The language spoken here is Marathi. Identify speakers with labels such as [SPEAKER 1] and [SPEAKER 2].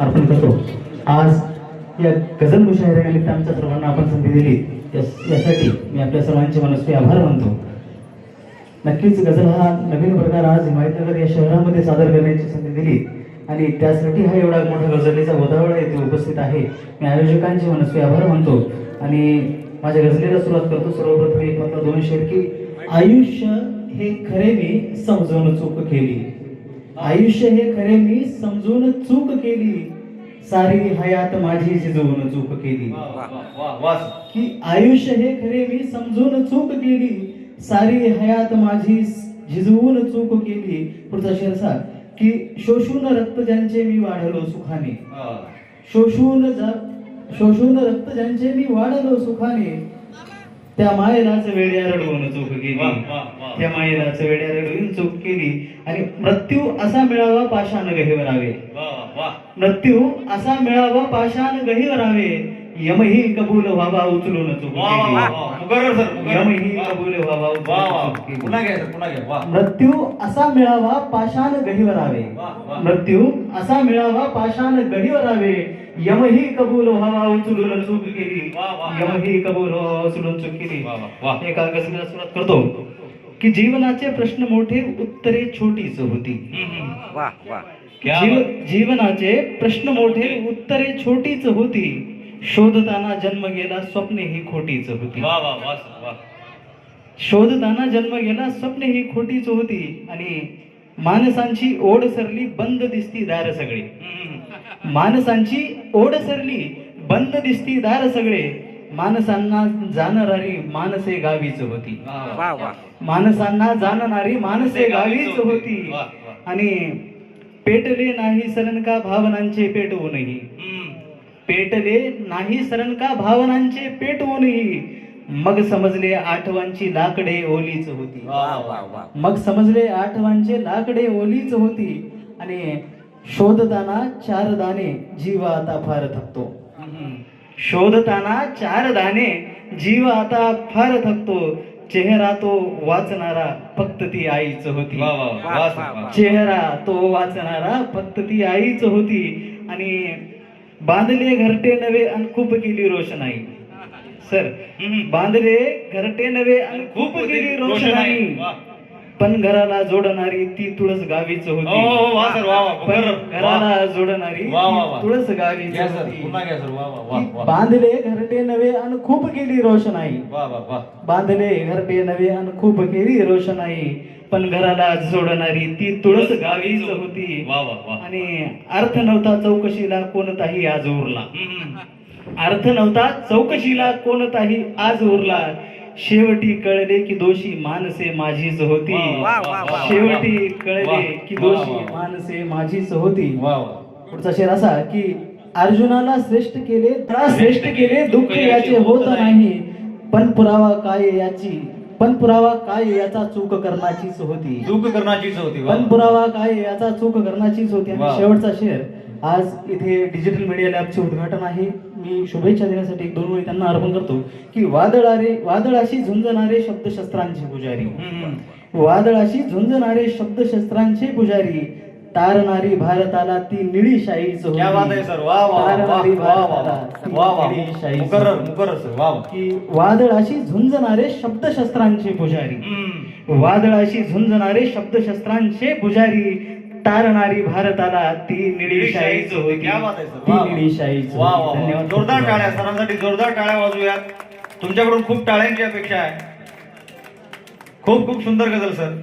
[SPEAKER 1] अर्पण करतो. आज या गझल मुशायऱ्यानिमित्त आमच्या सर्वांना आपण संधी दिली. यासाठी मी आपल्या सर्वांचे मनस्वी आभार मानतो. नक्कीच गझल हा नवीन प्रकार आज हिमायतनगर या शहरामध्ये सादर करण्याची संधी दिली. आणि त्यासाठी हा एवढा मोठा गझलेचा गोदावळ येथे उपस्थित आहे. मी आयोजकांचे मनस्वी आभार मानतो. आणि माझ्या गझलेला सुरुवात करतो. सर्वप्रथम एक मात्र दोन शेर की आयुष्य हे खरे मी समजून चूक केली. आयुष्य हे खरे मी समजून चूक केली. सारी हयात माझी शिजवून चूक केली. की आयुष्य हे खरे मी समजून चूक केली. सारी हयात माझी झिजवून चूक केली. पुढचा शेर असा की शोषून रक्त ज्यांचे मी वाढलो सुखाने. शोषून शोषून रक्त ज्यांचे मी वाढलो सुखाने. त्या मायेलाच वेड्या रडवून चूक केली त्या मायेलाच वेड्या रडवून चूक केली. आणि मृत्यू असा मिळावा पाषाण गहिवरावे मृत्यू असा मिळावा पाषाण गहिवरावे यमही कबूल व्हावा उचलून चूक यमही कबूल व्हावा मृत्यू असा मिळावा पाषाण गहिवरावे. मृत्यू असा मिळावा पाषाण गहिवरावे यमही कबूल व्हावा उचलून चूक केली. यमही कबूल व्हावा उचलून चूक केली. एका सुरुवात करतो. की जीवनाचे प्रश्न मोठे उत्तरे छोटीच होती.
[SPEAKER 2] वाह वाह
[SPEAKER 3] क्या
[SPEAKER 1] जीव-
[SPEAKER 3] बात.
[SPEAKER 1] जीवनाचे प्रश्न मोठे उत्तरे छोटीच होती. शोधताना जन्म गेला स्वप्ने ही खोटीच होती. शोधताना जन्म गेला स्वप्ने ही खोटीच होती. आणि माणसांची ओढ सरली बंद दिसती दार सगळे. माणसांची ओढ सरली बंद दिसती दार सगळे. माणसांना जाणणारी माणसे गावीच होती.
[SPEAKER 2] वाह वाह
[SPEAKER 1] माणसांना जाणणारी माणसे गावीच होती. आणि पेटले नाही सरण का भावनांचे पेटवूनही पेटले नाही सरण का भावनांचे पेटवूनही मग समजले आठवांची लाकडे ओलीच होती.
[SPEAKER 2] वाह वाह वाह
[SPEAKER 1] मग समजले आठवांचे लाकडे ओलीच होती. आणि शोधताना चार दाणे जीव आता फार थकतो. शोधताना चार दाणे जीव आता फार थकतो. चेहरा तो वाचणारा फक्त ती आईच होती. चेहरा तो वाचणारा फक्त ती आईच होती. आणि बांधले घरटे नवे आणि खूप केली रोषणाई. सर बांधले घरटे नवे आणि खूप केली रोषणाई. पण घराला जोडणारी ती तुळस गावीच होती. पण. घराला जोडणारी
[SPEAKER 3] वा, वा, वा.
[SPEAKER 1] ती तुळस गावीच होती. बांधले घरटे नवे आणि खूप केली रोषणाई. बांधले घरटे नवे आणि खूप केली रोषणाई. पण घराला जोडणारी ती तुळस गावीच होती. आणि अर्थ नव्हता चौकशीला कोणताही आज उरला. अर्थ नव्हता चौकशीला कोणताही आज उरला. शेवटी कळले की दोषी माणसे माझीच होती. शेवटी. कळले की दोषी. माणसे माझीच होती पुढचा शेर असा की अर्जुनाला श्रेष्ठ केले त्याला श्रेष्ठ केले दुःख याचे होत नाही पण पुरावा काय याची पण पुरावा काय याचा चूक करण्याचीच होती
[SPEAKER 3] चूक करण्याचीच होती
[SPEAKER 1] पण पुरावा काय याचा चूक करण्याचीच होती आणि. शेवटचा शेर आज इथे डिजिटल मीडिया लॅबचे उद्घाटन आहे. मी शुभेच्छा देण्यासाठी एक दोन वेळी त्यांना अर्पण करतो की वादळारे वादळाशी झुंजणारे शब्दशस्त्रांचे पुजारी. वादळाशी झुंजणारे शब्दशस्त्रांचे पुजारी. तारणारी भारताला ती निळी की वादळाशी झुंजणारे शब्दशस्त्रांचे पुजारी. वादळाशी झुंजणारे शब्दशस्त्रांचे पुजारी. तारणारी भारताला ती निळी शाहीच होती.
[SPEAKER 3] क्या बात आहे सर
[SPEAKER 1] ती
[SPEAKER 3] वा वा.
[SPEAKER 1] होती. धन्यवाद.
[SPEAKER 3] जोरदार टाळ्या सरांसाठी जोरदार टाळ्या वाजूयात तुमच्याकडून खूप टाळ्यांची अपेक्षा आहे. खूप खूप सुंदर गजल सर